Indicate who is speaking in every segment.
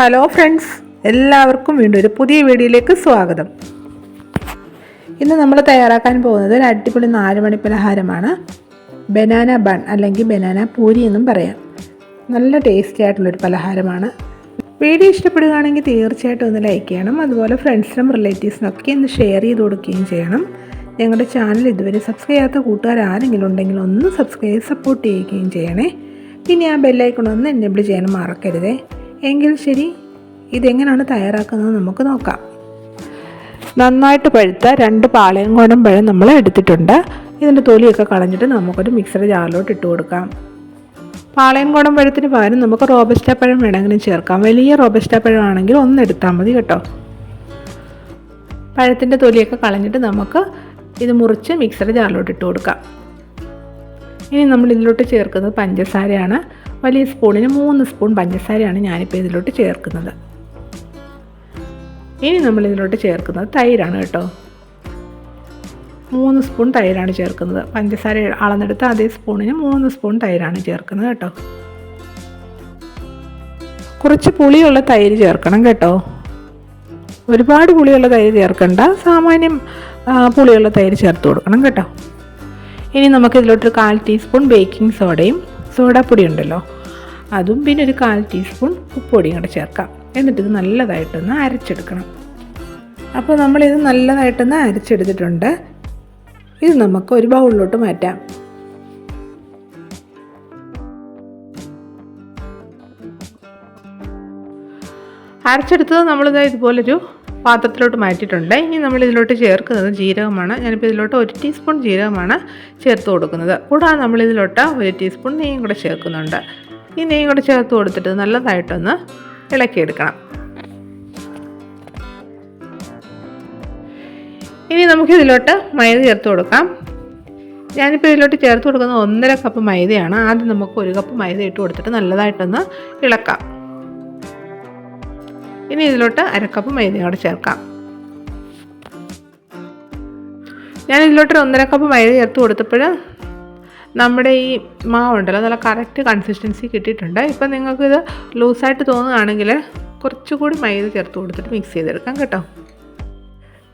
Speaker 1: Hello friends എല്ലാവർക്കും വീണ്ടും ഒരു പുതിയ വീഡിയോയിലേക്ക് സ്വാഗതം. ഇന്ന് നമ്മൾ തയ്യാറാക്കാൻ പോകുന്നത് ഒരു അടിപൊളി നാലുമണി പലഹാരമാണ്. ബനാന ബൺ അല്ലെങ്കിൽ ബനാന പൂരി എന്നും പറയാം. നല്ല ടേസ്റ്റി ആയിട്ടുള്ളൊരു പലഹാരമാണ്. വീഡിയോ ഇഷ്ടപ്പെടുകയാണെങ്കിൽ തീർച്ചയായിട്ടും ഒന്ന് ലൈക്ക് ചെയ്യണം. അതുപോലെ ഫ്രണ്ട്സിനും റിലേറ്റീവ്സിനൊക്കെ ഒന്ന് ഷെയർ ചെയ്ത് കൊടുക്കുകയും ചെയ്യണം. ഞങ്ങളുടെ ചാനൽ ഇതുവരെ സബ്സ്ക്രൈബ് ചെയ്യാത്ത കൂട്ടുകാർ ആരെങ്കിലും ഉണ്ടെങ്കിൽ ഒന്ന് സബ്സ്ക്രൈബ് സപ്പോർട്ട് ചെയ്യുകയും ചെയ്യണേ. പിന്നെ ആ ബെല്ലൈക്കൺ ഒന്ന് എനേബിൾ ചെയ്യാനും മറക്കരുതേ. എങ്കിൽ ശരി ഇതെങ്ങനെയാണ് തയ്യാറാക്കുന്നത് നമുക്ക് നോക്കാം. നന്നായിട്ട് പഴുത്ത രണ്ട് പാളയംകോടൻ പഴം നമ്മൾ എടുത്തിട്ടുണ്ട്. ഇതിന്റെ തൊലിയൊക്കെ കളഞ്ഞിട്ട് നമുക്കൊരു മിക്സർ ജാറിലോട്ട് ഇട്ട് കൊടുക്കാം. പാളയം കോടം പഴത്തിന് പകരം നമുക്ക് റോബസ്റ്റ പഴം വേണമെങ്കിലും ചേർക്കാം. വലിയ റോബസ്റ്റ പഴമാണെങ്കിൽ ഒന്നെടുത്താൽ മതി കേട്ടോ. പഴത്തിന്റെ തൊലിയൊക്കെ കളഞ്ഞിട്ട് നമുക്ക് ഇത് മുറിച്ച് മിക്സർ ജാറിലോട്ട് ഇട്ട് കൊടുക്കാം. ഇനി നമ്മൾ ഇതിലോട്ട് ചേർക്കുന്നത് പഞ്ചസാരയാണ്. വലിയ സ്പൂണിന് മൂന്ന് സ്പൂൺ പഞ്ചസാരയാണ് ഞാനിപ്പോൾ ഇതിലോട്ട് ചേർക്കുന്നത്. ഇനി നമ്മൾ ഇതിലോട്ട് ചേർക്കുന്നത് തൈരാണ് കേട്ടോ. മൂന്ന് സ്പൂൺ തൈരാണ് ചേർക്കുന്നത്. പഞ്ചസാര അളന്നെടുത്ത് അതേ സ്പൂണിന് മൂന്ന് സ്പൂൺ തൈരാണ് ചേർക്കുന്നത് കേട്ടോ. കുറച്ച് പുളിയുള്ള തൈര് ചേർക്കണം കേട്ടോ. ഒരുപാട് പുളിയുള്ള തൈര് ചേർക്കണ്ട. സാമാന്യം പുളിയുള്ള തൈര് ചേർത്ത് കൊടുക്കണം കേട്ടോ. ഇനി നമുക്ക് ഇതിലോട്ടൊരു കാൽ ടീസ്പൂൺ ബേക്കിംഗ് സോഡയും സോഡാപ്പൊടി ഉണ്ടല്ലോ അതും പിന്നെ ഒരു കാൽ ടീസ്പൂൺ ഉപ്പൊടിയും കൂടെ ചേർക്കാം. എന്നിട്ട് ഇത് നല്ലതായിട്ടൊന്ന് അരച്ചെടുക്കണം. അപ്പോൾ നമ്മളിത് നല്ലതായിട്ടൊന്ന് അരച്ചെടുത്തിട്ടുണ്ട്. ഇത് നമുക്ക് ഒരു ബൗളിലോട്ട് മാറ്റാം. അരച്ചെടുത്തത് നമ്മളിത് ഇതുപോലൊരു പാത്രത്തിലോട്ട് മാറ്റിയിട്ടുണ്ട്. ഇനി നമ്മൾ ഇതിലോട്ട് ചേർക്കുന്നത് ജീരകമാണ്. ഞാനിപ്പോൾ ഇതിലോട്ട് ഒരു ടീസ്പൂൺ ജീരകമാണ് ചേർത്ത് കൊടുക്കുന്നത്. കൂടാതെ നമ്മൾ ഇതിലോട്ട് ഒരു ടീസ്പൂൺ നെയ്യും കൂടെ ചേർക്കുന്നുണ്ട്. ഈ നെയ്യും കൂടെ ചേർത്ത് കൊടുത്തിട്ട് നല്ലതായിട്ടൊന്ന് ഇളക്കിയെടുക്കണം. ഇനി നമുക്ക് ഇതിലോട്ട് മൈദ ചേർത്ത് കൊടുക്കാം. ഞാനിപ്പോൾ ഇതിലോട്ട് ചേർത്ത് കൊടുക്കുന്നത് ഒന്നര കപ്പ് മൈദയാണ്. ആദ്യം നമുക്ക് ഒരു കപ്പ് മൈദ ഇട്ട് കൊടുത്തിട്ട് നല്ലതായിട്ടൊന്ന് ഇളക്കാം. ഇനി ഇതിലോട്ട് അരക്കപ്പ് മൈദയും കൂടെ ചേർക്കാം. ഞാൻ ഇതിലോട്ടൊരു ഒന്നര കപ്പ് മൈദ ചേർത്ത് കൊടുത്തപ്പോൾ നമ്മുടെ ഈ മാവുണ്ടല്ലോ നല്ല കറക്റ്റ് കൺസിസ്റ്റൻസി കിട്ടിയിട്ടുണ്ട്. ഇപ്പം നിങ്ങൾക്കിത് ലൂസായിട്ട് തോന്നുകയാണെങ്കിൽ കുറച്ചുകൂടി മൈദ ചേർത്ത് കൊടുത്തിട്ട് മിക്സ് ചെയ്തെടുക്കാം കേട്ടോ.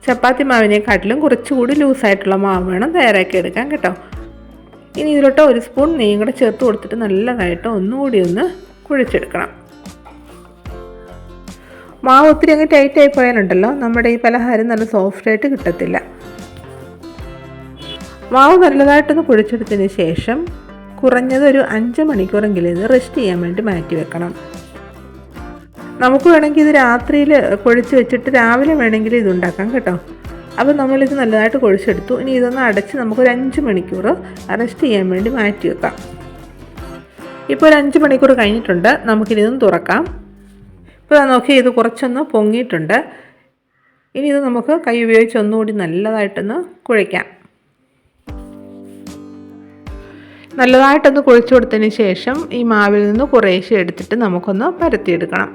Speaker 1: ചപ്പാത്തി മാവിനെക്കാട്ടിലും കുറച്ചുകൂടി ലൂസായിട്ടുള്ള മാവ് വേണം തയ്യാറാക്കി എടുക്കാൻ കേട്ടോ. ഇനി ഇതിലോട്ട് ഒരു സ്പൂൺ നെയ്യും കൂടെ ചേർത്ത് കൊടുത്തിട്ട് നല്ലതായിട്ട് ഒന്നുകൂടി ഒന്ന് കുഴിച്ചെടുക്കണം. മാവ് ഒത്തിരി അങ്ങ് ടൈറ്റ് ആയി പോയാലുണ്ടല്ലോ നമ്മുടെ ഈ പലഹാരം നല്ല സോഫ്റ്റായിട്ട് കിട്ടത്തില്ല. മാവ് നല്ലതായിട്ടൊന്ന് കുഴിച്ചെടുത്തതിന് ശേഷം കുറഞ്ഞത് ഒരു അഞ്ച് മണിക്കൂറെങ്കിലും ഇത് റെസ്റ്റ് ചെയ്യാൻ വേണ്ടി മാറ്റി വെക്കണം. നമുക്ക് വേണമെങ്കിൽ ഇത് രാത്രിയിൽ കുഴച്ച് വെച്ചിട്ട് രാവിലെ വേണമെങ്കിൽ ഇത് ഉണ്ടാക്കാം കേട്ടോ. അപ്പോൾ നമ്മളിത് നല്ലതായിട്ട് കുഴിച്ചെടുത്തു. ഇനി ഇതൊന്ന് അടച്ച് നമുക്കൊരു അഞ്ച് മണിക്കൂർ റെസ്റ്റ് ചെയ്യാൻ വേണ്ടി മാറ്റി വെക്കാം. ഇപ്പോൾ ഒരു അഞ്ച് മണിക്കൂർ കഴിഞ്ഞിട്ടുണ്ട്. നമുക്കിതൊന്ന് തുറക്കാം. ഇപ്പോൾ നോക്കി ഇത് കുറച്ചൊന്ന് പൊങ്ങിയിട്ടുണ്ട്. ഇനി ഇത് നമുക്ക് കൈ ഉപയോഗിച്ച് ഒന്നുകൂടി നല്ലതായിട്ടൊന്ന് കുഴയ്ക്കാം. നല്ലതായിട്ടൊന്ന് കുഴച്ചു കൊടുത്തതിന് ശേഷം ഈ മാവിൽ നിന്ന് കുറേശ്ശെ എടുത്തിട്ട് നമുക്കൊന്ന് പരത്തിയെടുക്കണം.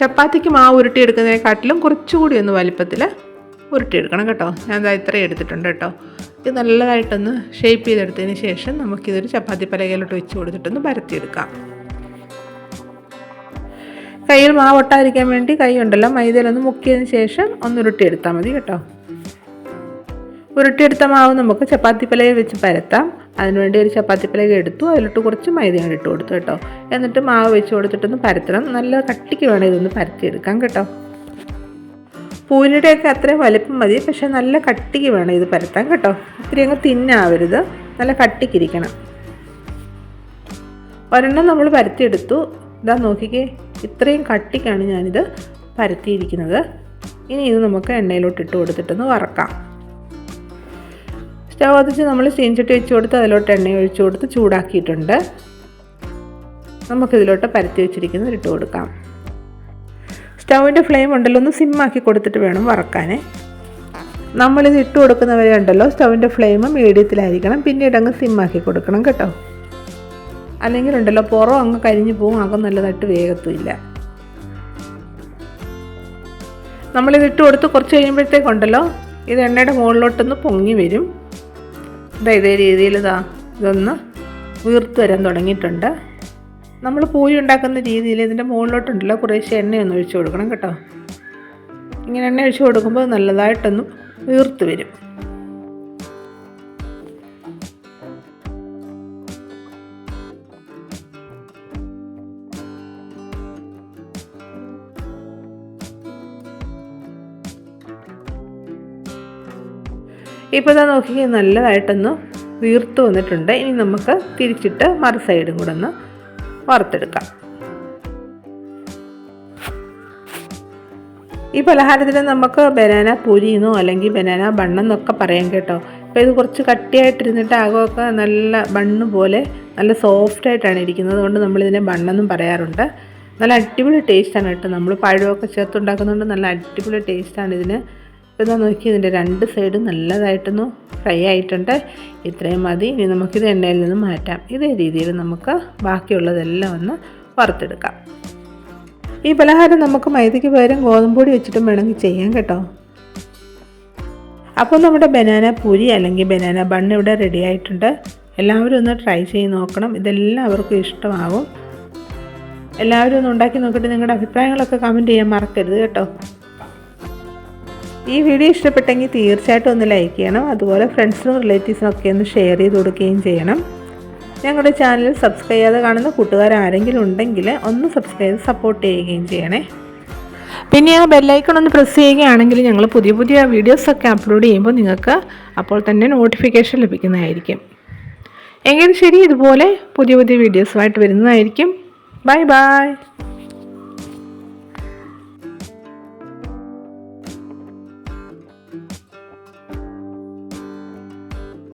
Speaker 1: ചപ്പാത്തിക്ക് മാവ് ഉരുട്ടിയെടുക്കുന്നതിനെക്കാട്ടിലും കുറച്ചുകൂടി ഒന്ന് വലിപ്പത്തിൽ ഉരുട്ടിയെടുക്കണം കേട്ടോ. ഞാൻ ഇതാ ഇത്രയും എടുത്തിട്ടുണ്ട് കേട്ടോ. ഇത് നല്ലതായിട്ടൊന്ന് ഷേപ്പ് ചെയ്തെടുത്തതിന് ശേഷം നമുക്കിതൊരു ചപ്പാത്തി പലകയിലോട്ട് വെച്ച് കൊടുത്തിട്ടൊന്ന് പരത്തിയെടുക്കാം. കയ്യിൽ മാവ് ഒട്ടാതിരിക്കാൻ വേണ്ടി കൈ ഉണ്ടല്ലോ. മൈദയിലൊന്ന് മുക്കിയതിന് ശേഷം ഒന്ന് ഉരുട്ടിയെടുത്താൽ മതി കേട്ടോ. ഉരുട്ടിയെടുത്ത മാവ് നമുക്ക് ചപ്പാത്തി പലകയിൽ വെച്ച് പരത്താം. അതിനുവേണ്ടി ഒരു ചപ്പാത്തി പലക എടുത്തു. അതിലിട്ട് കുറച്ച് മൈദയാണ് ഇട്ട് കൊടുത്തു കേട്ടോ. എന്നിട്ട് മാവ് വെച്ച് കൊടുത്തിട്ടൊന്ന് പരത്തണം. നല്ല കട്ടിക്ക് വേണം ഇതൊന്ന് പരത്തിയെടുക്കാം കേട്ടോ. പൂരിയുടെയൊക്കെ അത്രയും വലിപ്പം മതി. പക്ഷെ നല്ല കട്ടിക്ക് വേണം ഇത് പരത്താൻ കേട്ടോ. ഇത്തിരി അങ്ങ് തിന്നാവരുത്. നല്ല കട്ടിക്കിരിക്കണം ഒരെണ്ണം നമ്മൾ പരത്തിയെടുത്തു. ഇതാ നോക്കിക്കേ. ഇത്രയും കട്ടിക്കാണ് ഞാനിത് പരത്തിയിരിക്കുന്നത്. ഇനി ഇത് നമുക്ക് എണ്ണയിലോട്ട് ഇട്ട് കൊടുത്തിട്ടൊന്ന് വറക്കാം. സ്റ്റവ് കത്തിച്ച് നമ്മൾ സീൻചട്ടി വെച്ച് കൊടുത്ത് അതിലോട്ട് എണ്ണ ഒഴിച്ച് കൊടുത്ത് ചൂടാക്കിയിട്ടുണ്ട്. നമുക്കിതിലോട്ട് പരത്തി വെച്ചിരിക്കുന്നത് ഇട്ട് കൊടുക്കാം. സ്റ്റൗവിന്റെ ഫ്ലെയിം ഉണ്ടല്ലോ ഒന്ന് സിമ്മാക്കി കൊടുത്തിട്ട് വേണം വറക്കാൻ നമ്മളിത് ഇട്ട് കൊടുക്കുന്നവരെ ഉണ്ടല്ലോ സ്റ്റൗവിന്റെ ഫ്ലെയിം മീഡിയത്തിലായിരിക്കണം പിന്നീട് അങ്ങ് സിമ്മാക്കി കൊടുക്കണം കേട്ടോ. അല്ലെങ്കിൽ ഉണ്ടല്ലോ പുറം അങ്ങ് കരിഞ്ഞു പോകും അകം നല്ലതായിട്ട് വേഗത്തുമില്ല നമ്മളിത് ഇട്ട് കൊടുത്ത് കുറച്ച് കഴിയുമ്പോഴത്തേക്കുണ്ടല്ലോ ഇത് എണ്ണയുടെ മുകളിലോട്ടൊന്ന് പൊങ്ങി വരും. ഇതാ ഇതേ രീതിയിൽ ഇതാ ഇതൊന്ന് വീർത്ത് വരാൻ തുടങ്ങിയിട്ടുണ്ട്. നമ്മൾ പൂരി ഉണ്ടാക്കുന്ന രീതിയിൽ ഇതിന്റെ മുകളിലോട്ടുണ്ടല്ലോ കുറേശ്ശെ എണ്ണയൊന്ന് ഒഴിച്ചു കൊടുക്കണം കേട്ടോ. ഇങ്ങനെ എണ്ണ ഒഴിച്ചു കൊടുക്കുമ്പോൾ നല്ലതായിട്ടൊന്ന് വീർത്ത് വരും. ഇപ്പോൾ ഇതാ നോക്കി നല്ലതായിട്ടൊന്ന് വീർത്ത് വന്നിട്ടുണ്ട്. ഇനി നമുക്ക് തിരിച്ചിട്ട് മറു സൈഡും കൂടെ ഒന്ന് വറുത്തെടുക്കാം. ഈ പലഹാരത്തിന് നമുക്ക് ബനാന പൊരിയെന്നോ അല്ലെങ്കിൽ ബനാന ബണ്ണെന്നൊക്കെ പറയാം കേട്ടോ. അപ്പോൾ ഇത് കുറച്ച് കട്ടിയായിട്ടിരുന്നിട്ട് ആകമൊക്കെ നല്ല ബണ്ണ് പോലെ നല്ല സോഫ്റ്റ് ആയിട്ടാണ് ഇരിക്കുന്നത്. അതുകൊണ്ട് നമ്മളിതിനെ ബണ്ണെന്നും പറയാറുണ്ട്. നല്ല അടിപൊളി ടേസ്റ്റാണ് കേട്ടോ. നമ്മൾ പഴമൊക്കെ ചേർത്തുണ്ടാക്കുന്നതുകൊണ്ട് നല്ല അടിപൊളി ടേസ്റ്റാണ് ഇതിന്. ഇപ്പോൾ ഇതാ നോക്കി ഇതിന്റെ രണ്ട് സൈഡും നല്ലതായിട്ടൊന്ന് ഫ്രൈ ആയിട്ടുണ്ട്. ഇത്രയും മതി. ഇനി നമുക്കിത് എണ്ണയിൽ നിന്ന് മാറ്റാം. ഇതേ രീതിയിൽ നമുക്ക് ബാക്കിയുള്ളതെല്ലാം ഒന്ന് വറുത്തെടുക്കാം. ഈ പലഹാരം നമുക്ക് മൈദയ്ക്ക് പകരം ഗോതമ്പൊടി വെച്ചിട്ടും വേണമെങ്കിൽ ചെയ്യാം കേട്ടോ. അപ്പോൾ നമ്മുടെ ബനാന പൂരി അല്ലെങ്കിൽ ബനാന ബൺ ഇവിടെ റെഡി ആയിട്ടുണ്ട്. എല്ലാവരും ഒന്ന് ട്രൈ ചെയ്ത് നോക്കണം. ഇതെല്ലാവർക്കും ഇഷ്ടമാകും എല്ലാവരും ഒന്ന് ഉണ്ടാക്കി നോക്കിയിട്ട് നിങ്ങളുടെ അഭിപ്രായങ്ങളൊക്കെ കമന്റ് ചെയ്യാൻ മറക്കരുത് കേട്ടോ. ഈ വീഡിയോ ഇഷ്ടപ്പെട്ടെങ്കിൽ തീർച്ചയായിട്ടും ഒന്ന് ലൈക്ക് ചെയ്യണം. അതുപോലെ ഫ്രണ്ട്സിനും റിലേറ്റീവ്സിനും ഒക്കെ ഒന്ന് ഷെയർ ചെയ്ത് കൊടുക്കുകയും ചെയ്യണം. ഞങ്ങളുടെ ചാനൽ സബ്സ്ക്രൈബ് ചെയ്യാതെ കാണുന്ന കൂട്ടുകാർ ആരെങ്കിലും ഉണ്ടെങ്കിൽ ഒന്ന് സബ്സ്ക്രൈബ് ചെയ്ത് സപ്പോർട്ട് ചെയ്യുകയും ചെയ്യണേ. പിന്നെ ആ ബെല്ലൈക്കൺ ഒന്ന് പ്രസ് ചെയ്യുകയാണെങ്കിൽ ഞങ്ങൾ പുതിയ പുതിയ വീഡിയോസൊക്കെ അപ്ലോഡ് ചെയ്യുമ്പോൾ നിങ്ങൾക്ക് അപ്പോൾ തന്നെ നോട്ടിഫിക്കേഷൻ ലഭിക്കുന്നതായിരിക്കും. എങ്കിലും ശരി ഇതുപോലെ പുതിയ പുതിയ വീഡിയോസുമായിട്ട് വരുന്നതായിരിക്കും. Bye bye